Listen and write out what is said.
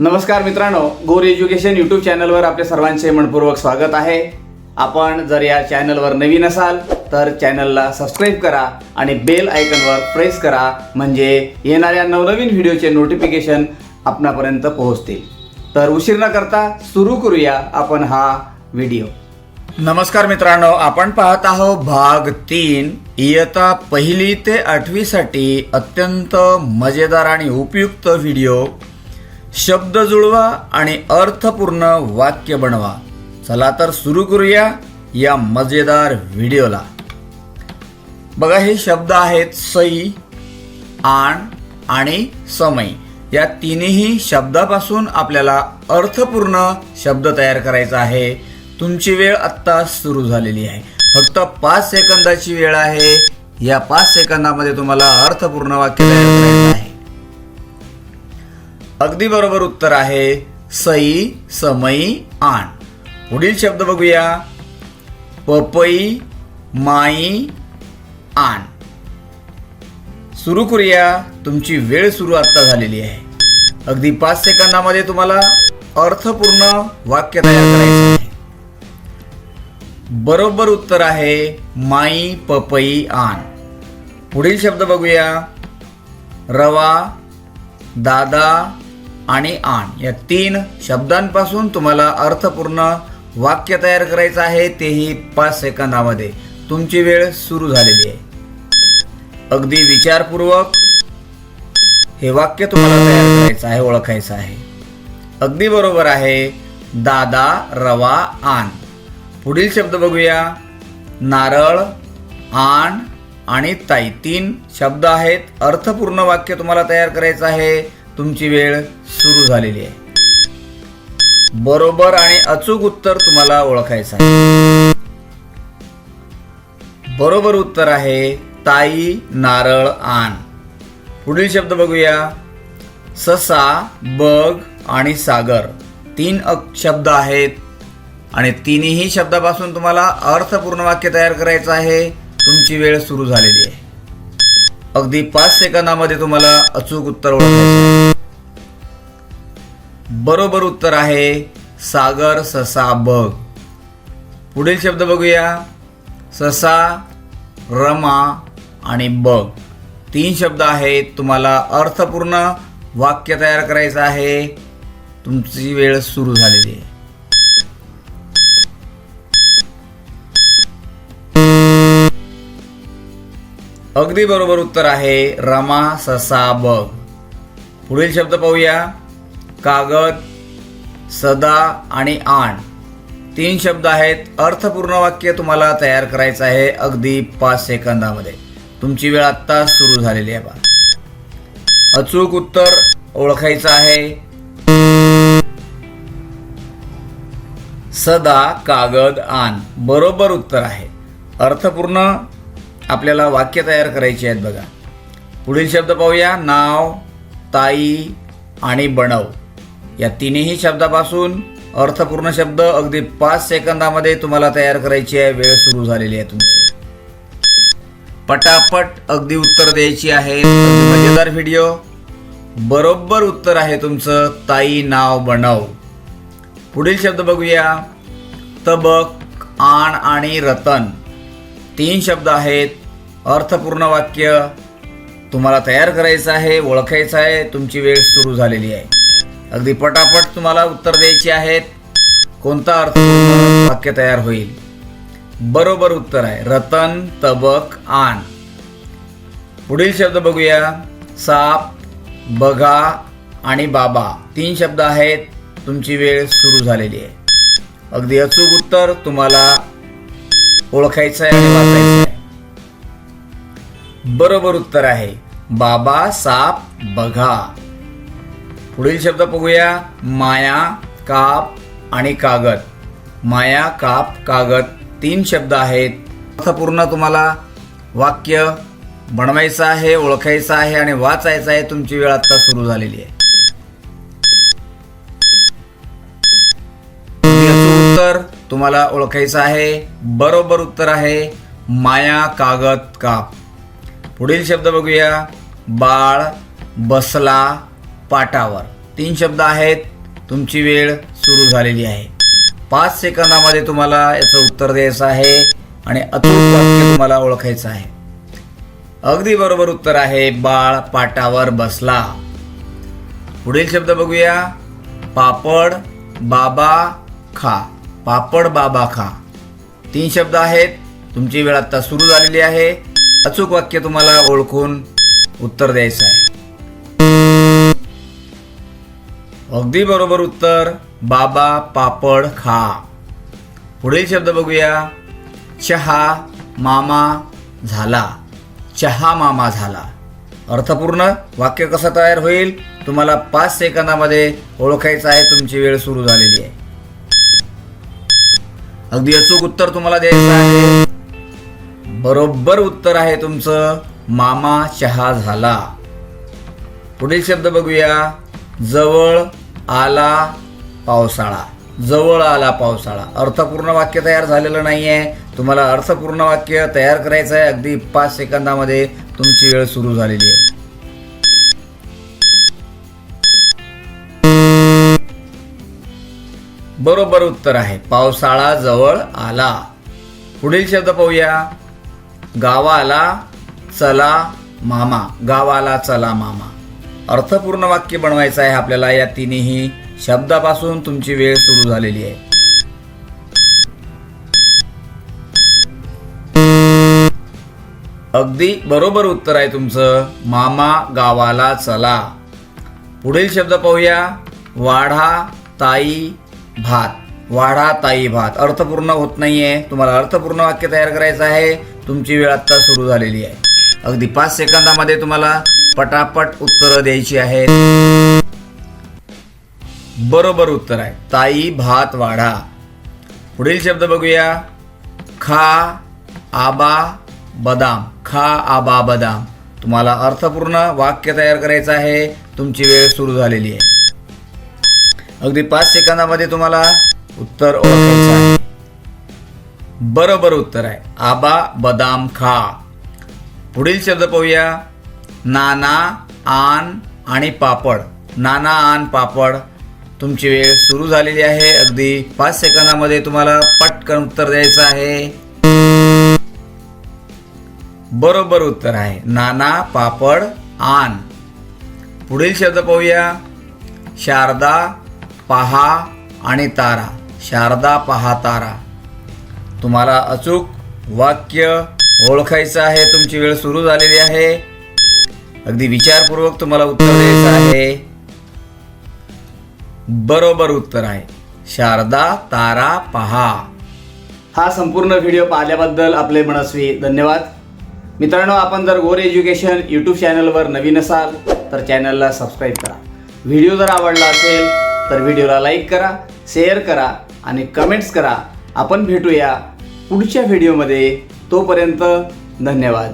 नमस्कार मित्रांनो गोर एज्युकेशन यूट्यूब चॅनलवर आपल्या सर्वांचे मनपूर्वक स्वागत आहे. आपण जर या चॅनलवर नवीन असाल तर चॅनलला सबस्क्राईब करा आणि बेल आयकनवर प्रेस करा म्हणजे येणाऱ्या नवनवीन व्हिडिओचे नोटिफिकेशन आपणापर्यंत पोहोचतील. तर उशीर न करता सुरू करूया आपण हा व्हिडिओ नमस्कार मित्रांनो आपण पाहत आहोत भाग तीन. इयता पहिली ते आठवीसाठी अत्यंत मजेदार आणि उपयुक्त व्हिडिओ शब्द जुळवा आणि अर्थपूर्ण वाक्य बनवा. चला तर सुरू करूया या मजेदार व्हिडिओला. बघा हे शब्द आहेत सई आण आणि समय. या तिन्ही शब्दापासून आपल्याला अर्थपूर्ण शब्द तयार करायचा आहे. तुमची वेळ आत्ता सुरू झालेली आहे. फक्त पाच सेकंदाची वेळ आहे. या पाच सेकंदामध्ये तुम्हाला अर्थपूर्ण वाक्य तयार करायचं आहे. अगदी बरोबर उत्तर आहे सई समई आण. पुढील शब्द बघूया. पपई माई आण. सुरू करूया. तुमची वेळ सुरू आत्ता झालेली आहे. अगदी पाच सेकंदामध्ये तुम्हाला अर्थपूर्ण वाक्य तयार करायचं आहे. बरोबर उत्तर आहे माई पपई आण. पुढील शब्द बघूया. रवा दादा आणि आण या तीन शब्दांपासून तुम्हाला अर्थपूर्ण वाक्य तयार करायचं आहे तेही पाच सेकंदामध्ये. तुमची वेळ सुरू झालेली आहे. अगदी विचारपूर्वक हे वाक्य तुम्हाला तयार करायचं आहे ओळखायचं आहे. अगदी बरोबर आहे दादा रवा आण पुढील शब्द बघूया. नारळ आण आणि ताई. तीन शब्द आहेत. अर्थपूर्ण वाक्य तुम्हाला तयार करायचं आहे. तुमची वेळ सुरू झालेली आहे. बरोबर आणि अचूक उत्तर तुम्हाला ओळखायचं आहे. बरोबर उत्तर आहे ताई नारळ आण. पुढील शब्द बघूया. ससा बग आणि सागर. तीन शब्द आहेत. आणि तिन्ही शब्दापासून तुम्हाला अर्थपूर्ण वाक्य तयार करायचं आहे. तुमची वेळ सुरू झालेली आहे. अगदी पाच सेकंदामध्ये तुम्हाला अचूक उत्तर ओळखायचं बरोबर उत्तर आहे सागर ससा बग पुढील शब्द बघूया. ससा रमा आणि बग तीन शब्द आहेत तुम्हाला अर्थपूर्ण वाक्य तयार करायचं आहे. तुमची वेळ सुरू झालेली आहे. अगदी बरोबर उत्तर आहे रमा ससा बग पुढील शब्द पाहूया. कागद सदा आणि आण. तीन शब्द आहेत. अर्थपूर्ण वाक्य तुम्हाला तयार करायचं आहे अगदी पाच सेकंदामध्ये. तुमची वेळ आत्ता सुरू झालेली आहे बा. अचूक उत्तर ओळखायचं आहे. सदा कागद आण. बरोबर उत्तर आहे. अर्थपूर्ण आपल्याला वाक्य तयार करायची आहेत बघा. पुढील शब्द पाहूया. नाव ताई आणि बनव. या तिन्ही शब्दापासून अर्थपूर्ण शब्द अगदी पाच सेकंदामध्ये तुम्हाला तयार करायची आहे. वेळ सुरू झालेली आहे तुमची. पटापट अगदी उत्तर द्यायची आहे. मजेदार व्हिडिओ बरोबर उत्तर आहे तुमचं. ताई नाव बनव. पुढील शब्द बघूया. तबक आण आणि रतन. तीन शब्द आहेत. अर्थपूर्ण वाक्य तुम्हाला तयार करायचं आहे ओळखायचं आहे तुमची वेळ सुरू झालेली आहे. अगदी पटापट तुम्हाला उत्तर द्यायची आहेत. कोणता अर्थपूर्ण वाक्य तयार होईल? बरोबर उत्तर आहे. रतन तबक आण पुढील शब्द बघूया. साप बघा आणि बाबा. तीन शब्द आहेत. तुमची वेळ सुरू झालेली आहे. अगदी अचूक उत्तर तुम्हाला ओळखायचं आहे आणि वाचायचं आहे. बरोबर उत्तर आहे बाबा साप बघा. पुढील शब्द बघूया माया काप आणि कागद. माया काप कागद तीन शब्द आहेत. अर्थपूर्ण तुम्हाला वाक्य बनवायचं आहे ओळखायचं आहे आणि वाचायचं आहे तुमची वेळ आत्ता सुरू झालेली आहे. तुम्हाला ओळखायचं आहे बरोबर उत्तर आहे माया कागद काप. पुढील शब्द बघूया. बाळ बसला पाटावर. तीन शब्द आहेत तुमची वेळ सुरू झालेली आहे. पाच सेकंदामध्ये तुम्हाला याचं उत्तर द्यायचं आहे आणि अचूक वाक्य तुम्हाला ओळखायचं आहे. अगदी बरोबर उत्तर आहे बाळ पाटावर बसला. पुढील शब्द बघूया. पापड बाबा खा. पापड बाबा खा. तीन शब्द आहेत. तुमची वेळ आता सुरू झालेली आहे. अचूक वाक्य तुम्हाला ओळखून उत्तर द्यायचं आहे. अगदी बरोबर उत्तर बाबा पापड खा. पुढील शब्द बघूया. चहा मामा झाला. चहा मामा झाला. अर्थपूर्ण वाक्य कसं तयार होईल? तुम्हाला पाच सेकंदामध्ये ओळखायचं आहे. तुमची वेळ सुरू झालेली आहे. अगदी अचूक उत्तर तुम्हाला द्यायचं आहे. बरोबर उत्तर आहे तुमचं मामा चहा झाला. पुढील शब्द बघूया. जवळ आला पावसाळा. जवळ आला पावसाळा. अर्थपूर्ण वाक्य तयार झालेलं नाही आहे तुम्हाला अर्थपूर्ण वाक्य तयार करायचं आहे अगदी पाच सेकंदामध्ये तुमची वेळ सुरू झालेली आहे. बरोबर उत्तर आहे. पावसाळा जवळ आला. पुढील शब्द पाहूया. गावाला चला मामा. गावाला चला मामा. अर्थपूर्ण वाक्य बनवायचं आहे आपल्याला या तिन्ही शब्दापासून तुमची वेळ सुरू झालेली आहे. अगदी बरोबर उत्तर आहे तुमचं. मामा गावाला चला. पुढील शब्द पाहूया. वाढा ताई भात. वाढा ताई भात. अर्थपूर्ण होत नाहीये. तुम्हाला अर्थपूर्ण वाक्य तयार करायचं आहे. तुमची वेळ आत्ता सुरू झालेली आहे. अगदी पाच सेकंदामध्ये तुम्हाला पटापट उत्तरं द्यायची आहेत. बरोबर उत्तर आहे. ताई भात वाढा पुढील शब्द बघूया. खा आबा बदाम. खा आबा बदाम. तुम्हाला अर्थपूर्ण वाक्य तयार करायचं आहे. तुमची वेळ सुरू झालेली आहे. अगदी पाच सेकंदामध्ये तुम्हाला उत्तर ओळखायचं आहे. बरोबर उत्तर आहे. आबा बदाम खा. पुढील शब्द पाहूया. नाना आन आणि पापड. नाना आन पापड. तुमची वेळ सुरू झालेली आहे. अगदी पाच सेकंदामध्ये तुम्हाला पटकन उत्तर द्यायचं आहे. बरोबर उत्तर आहे. नाना पापड आन. पुढील शब्द पाहूया. शारदा पहा आणि तारा शारदा पहा तारा. तुम्हाला अचूक वाक्य ओळखायचं आहे तुमची वेळ सुरू झालेली आहे. अगदी विचारपूर्वक तुम्हाला उत्तर द्यायचं आहे. बरोबर उत्तर आहे. शारदा तारा पहा. हा संपूर्ण व्हिडिओ पाहिल्याबद्दल आपले मनस्वी धन्यवाद. मित्रांनो आपण जर गोर एज्युकेशन यूट्यूब चॅनलवर नवीन असाल तर चॅनलला सबस्क्राईब करा. व्हिडिओ जर आवडला असेल तर व्हिडिओला लाईक करा शेअर करा आणि कमेंट्स करा. आपण भेटूया पुढच्या व्हिडिओमध्ये. तोपर्यंत धन्यवाद.